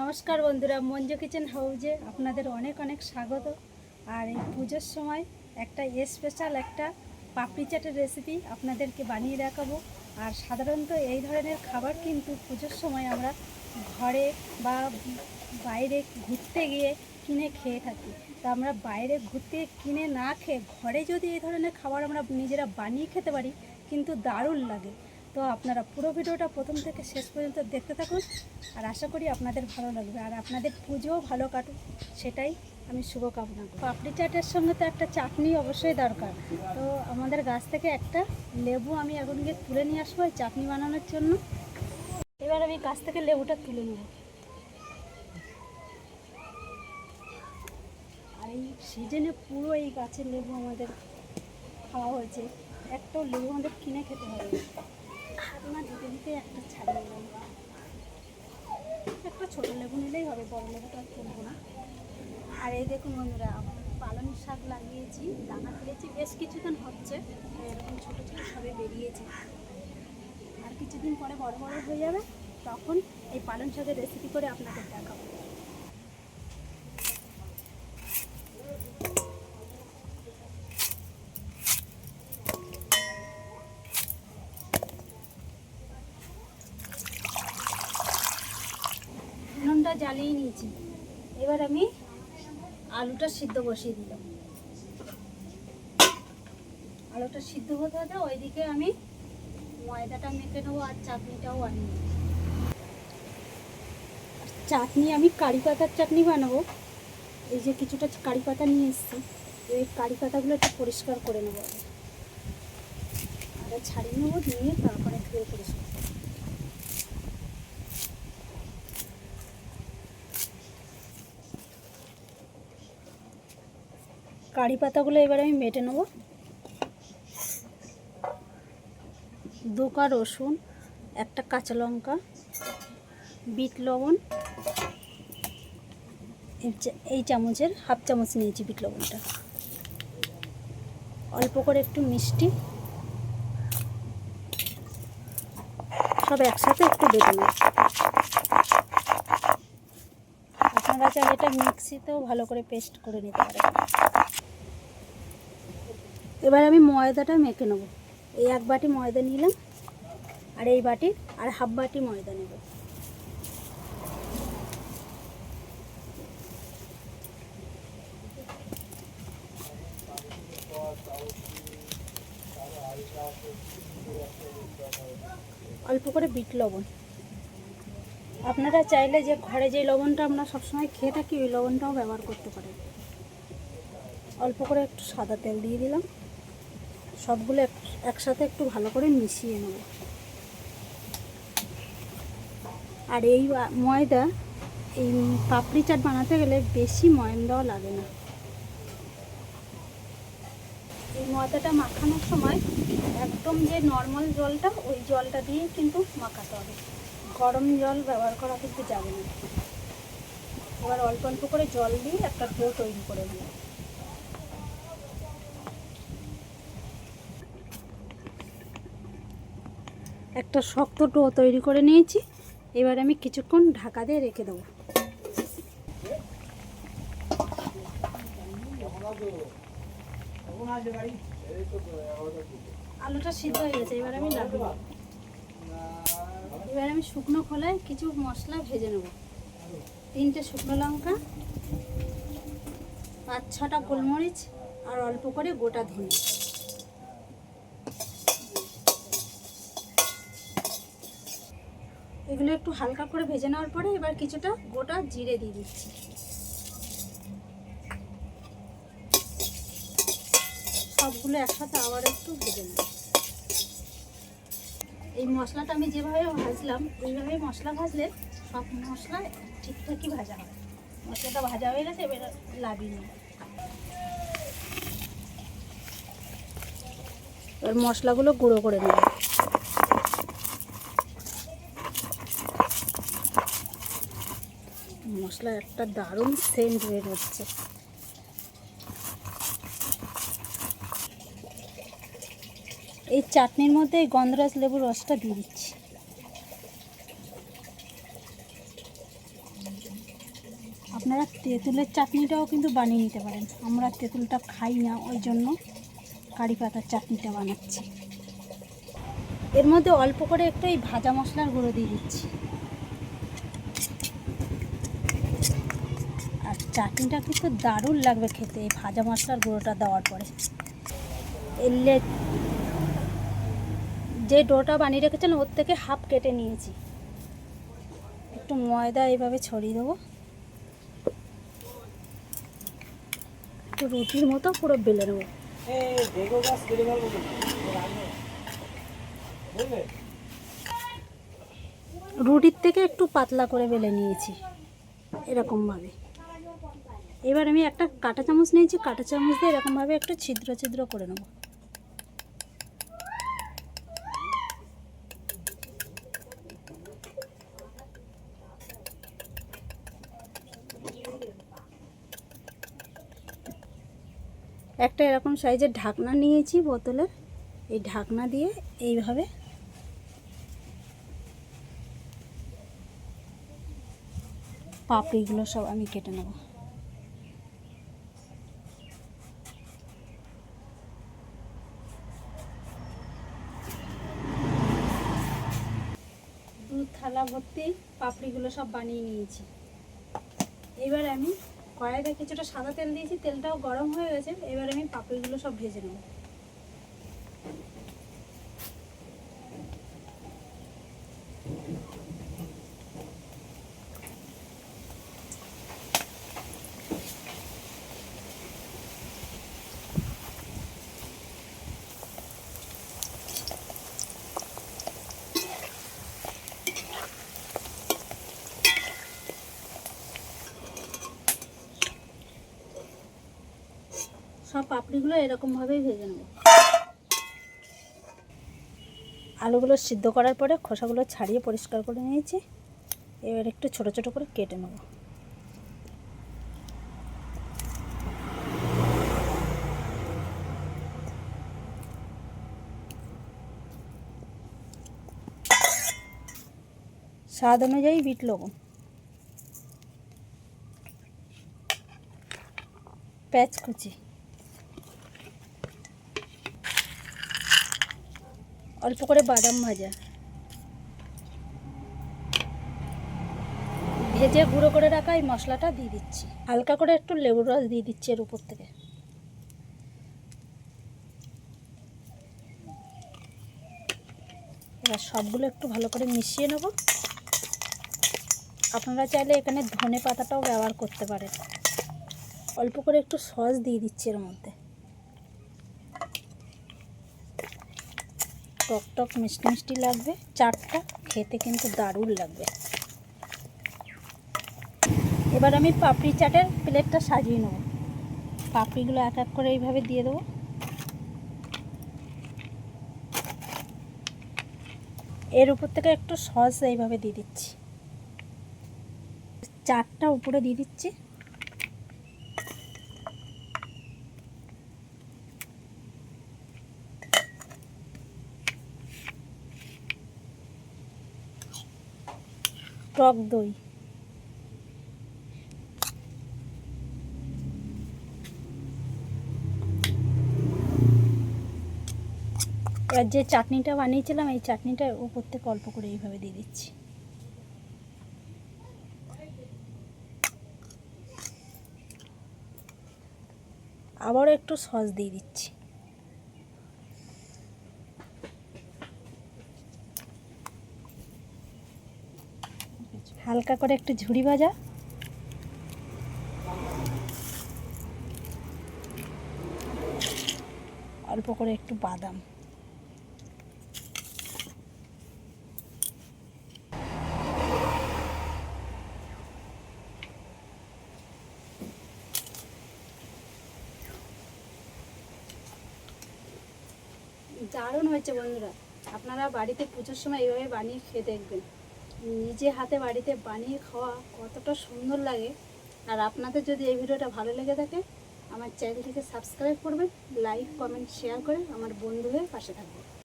নমস্কার বন্ধুরা, মঞ্জু কিচেন হাউজে আপনাদের অনেক অনেক স্বাগত। আর এই পুজোর সময় একটা স্পেশাল একটা পাপড়ি চাটের রেসিপি আপনাদেরকে বানিয়ে দেখাবো। আর সাধারণত এই ধরনের খাবার কিন্তু পুজোর সময় আমরা ঘরে বা বাইরে ঘুরতে গিয়ে কিনে খেয়ে থাকি। তা আমরা বাইরে ঘুরতে কিনে না খেয়ে ঘরে যদি এই ধরনের খাবার আমরা নিজেরা বানিয়ে খেতে পারি, কিন্তু দারুণ লাগে। তো আপনারা পুরো ভিডিওটা প্রথম থেকে শেষ পর্যন্ত দেখতে থাকুন আর আশা করি আপনাদের ভালো লাগবে। আর আপনাদের পুজোও ভালো কাটুক, সেটাই আমি শুভকামনা করি। পাপড়ি চাটের সঙ্গে তো একটা চাটনি অবশ্যই দরকার। তো আমাদের গাছ থেকে একটা লেবু আমি এখন গিয়ে তুলে নিয়ে আসব চাটনি বানানোর জন্য। এবার আমি গাছ থেকে লেবুটা তুলে নেব আর এই সিজনে পুরো এই গাছের লেবু আমাদের খাওয়া হয়েছে। একটাও লেবু আমাদের কিনে খেতে হবে একটা ছাড়িয়ে নেব একটা ছোটো লেবু নিলেই হবে, বড় লেবুটা তুলবো না। আর এই দেখুন বন্ধুরা পালং শাক লাগিয়েছি, দানা ফেলেছি, বেশ কিছুদিন হচ্ছে, এরকম ছোটো ছোটো সবে বেরিয়েছে। আর কিছুদিন পরে বড় বড় হয়ে যাবে, তখন এই পালং শাকের রেসিপি করে আপনাদের দেখাবো। নুনটা নিয়েছি। এবার আমি আলুটা সিদ্ধ বসিয়ে দিলাম। আলুটা সিদ্ধ হতে হতে ওইদিকে আমি ময়দাটা মেখে নেব আর চাটনিটাও আনি চাটনি, আমি কারি পাতার চাটনি বানাবো। এই যে কিছুটা কারি পাতা নিয়ে এসেছি এই কারি পাতাগুলো একটু পরিষ্কার করে নেব। আগে ছাড়িয়ে নেব নিয়ে তারপরে ধুয়ে পরিষ্কার। কারি পাতাগুলো এবার আমি মেটে নেব। দুকা রসুন, একটা কাঁচা লঙ্কা, বিট লবণ, এই চামচের হাফ চামচ নিয়েছি বিট লবণটা। অল্প করে একটু মিষ্টি। সব একসাথে একটু বেটে নেব। আপনারা চাইলে এটা মিক্সিতেও ভালো করে পেস্ট করে নিতে পারেন। এবার আমি ময়দাটা মেখে নেব। এই এক বাটি ময়দা নিলাম, আর এই বাটি, আর হাফ বাটি ময়দা নেব। অল্প করে বিট লবণ। আপনারা চাইলে যে ঘরে যে লবণটা আমরা সবসময় খেয়ে থাকি, ওই লবণটাও ব্যবহার করতে পারেন। অল্প করে একটু সাদা তেল দিয়ে দিলাম। সবগুলো এক- একসাথে একটু ভালো করে মিশিয়ে নেব। আর এই ময়দা, এই পাপড়ি চাট বানাতে গেলে বেশি ময়ম দেওয়া লাগে না। এই ময়দাটা মাখানোর সময় একদম যে নর্মাল জলটা, ওই জলটা দিয়ে কিন্তু মাখাতে হবে। গরম জল ব্যবহার করা কিন্তু যাবে না। এবার অল্প অল্প করে জল দিয়ে একটা ডো তৈরি করে নেব। একটা শক্ত ডো তৈরি করে নিয়েছি। এবার আমি কিছুক্ষণ ঢাকা দিয়ে রেখে দেবো। আলুটা সিদ্ধ হয়ে গেছে, এবার আমি এবার আমি শুকনো খোলায় কিছু মশলা ভেজে নেব। তিনটে শুকনো লঙ্কা, পাঁচ ছটা গোলমরিচ আর অল্প করে গোটা ধনে। এগুলো একটু হালকা করে ভেজে নেওয়ার পরে এবার কিছুটা গোটা জিরে দিয়ে দিচ্ছি। সবগুলো একসাথে আবার একটু ভেজে নেব। এই মশলাটা আমি যেভাবে ভাজলাম এইভাবে মশলা ভাজলে সব মশলা ঠিকঠাকই ভাজা হয়। মশলাটা ভাজা হয়ে গেছে, এবার লাভিয়ে নেব। এবার মশলাগুলো গুঁড়ো করে নেব। মশলা, একটা দারুণ সেন্ট বের হচ্ছে। এই চাটনির মধ্যে এই গন্ধরাজ লেবুর রসটা দিয়ে দিচ্ছি। আপনারা তেঁতুলের চাটনিটাও কিন্তু বানিয়ে নিতে পারেন। আমরা তেঁতুলটা খাই না, ওই জন্য কারি পাতার চাটনিটা বানাচ্ছি। এর মধ্যে অল্প করে একটু এই ভাজা মশলার গুঁড়ো দিয়ে দিচ্ছি। আর চাটনিটা কিন্তু দারুণ লাগবে খেতে, এই ভাজা মশলার গুঁড়োটা দেওয়ার পরে। এলে যে ডোটা বানিয়ে রেখেছেন ওর থেকে হাফ কেটে নিয়েছি। একটু ময়দা এইভাবে ছড়িয়ে দেবো। একটু রুটির মতো পুরো বেলে নেব। রুটির থেকে একটু পাতলা করে বেলে নিয়েছি, এরকমভাবে। এবার আমি একটা কাঁটা চামচ নিয়েছি, কাঁটা চামচ দিয়ে এরকমভাবে একটু ছিদ্র ছিদ্র করে নেব। একটা এরকম সাইজের ঢাকনা নিয়েছি বোতলের এই ঢাকনা দিয়ে এইভাবে পাপড়িগুলো সব আমি কেটে নেব। ভর্তি পাপড়িগুলো সব বানিয়ে নিয়েছি। এবার আমি কড়াইতে কিছুটা সাদা তেল দিয়েছি, তেলটাও গরম হয়ে গেছে, এবার আমি পাপড়িগুলো সব ভেজে নেব। পাপড়িগুলো এরকমভাবেই ভেজে নেব। আলুগুলো সিদ্ধ করার পরে খোসাগুলো ছাড়িয়ে পরিষ্কার করে নিয়েছি। এবার একটু ছোট ছোট করে কেটে নেব। স্বাদ অনুযায়ী বিট লবণ। পেঁয়াজ কুচি। অল্প করে বাদাম ভাজা। ভেজে গুঁড়ো করে রাখা এই মশলাটা দিয়ে দিচ্ছি। হালকা করে একটু লেবুর রস দিয়ে দিচ্ছি এর উপর থেকে। এবার সবগুলো একটু ভালো করে মিশিয়ে নেব। আপনারা চাইলে এখানে ধনে পাতাটাও ব্যবহার করতে পারেন। অল্প করে একটু সস দিয়ে দিচ্ছি এর মধ্যে। টক টক মিষ্টি মিষ্টি লাগবে, চাটটা খেতে কিন্তু দারুণ লাগবে। এবার আমি পাপড়ি চাটের প্লেটটা সাজিয়ে নেব। পাপড়িগুলো এক এক করে এইভাবে দিয়ে দেবো। এর উপর থেকে একটু সস এইভাবে দিয়ে দিচ্ছি। চাটটা উপরে দিয়ে দিচ্ছি। টক দই। এবার যে চাটনিটা বানিয়েছিলাম, এই চাটনিটা উপর থেকে অল্প করে এইভাবে দিয়ে দিচ্ছি। আবারও একটু সস দিয়ে দিচ্ছি। হালকা করে একটু ঝুড়ি ভাজা। অল্প করে একটু বাদাম। দারুণ হয়েছে বন্ধুরা। আপনারা বাড়িতে পুজোর সময় এইভাবে বানিয়ে খেয়ে দেখবেন। নিজে হাতে বাড়িতে বানিয়ে খাওয়া কতটা সুন্দর লাগে। আর আপনাদের যদি এই ভিডিওটা ভালো লেগে থাকে, আমার চ্যানেলটিকে সাবস্ক্রাইব করবেন, লাইক, কমেন্ট, শেয়ার করে আমার বন্ধু হয়ে পাশে থাকবেন।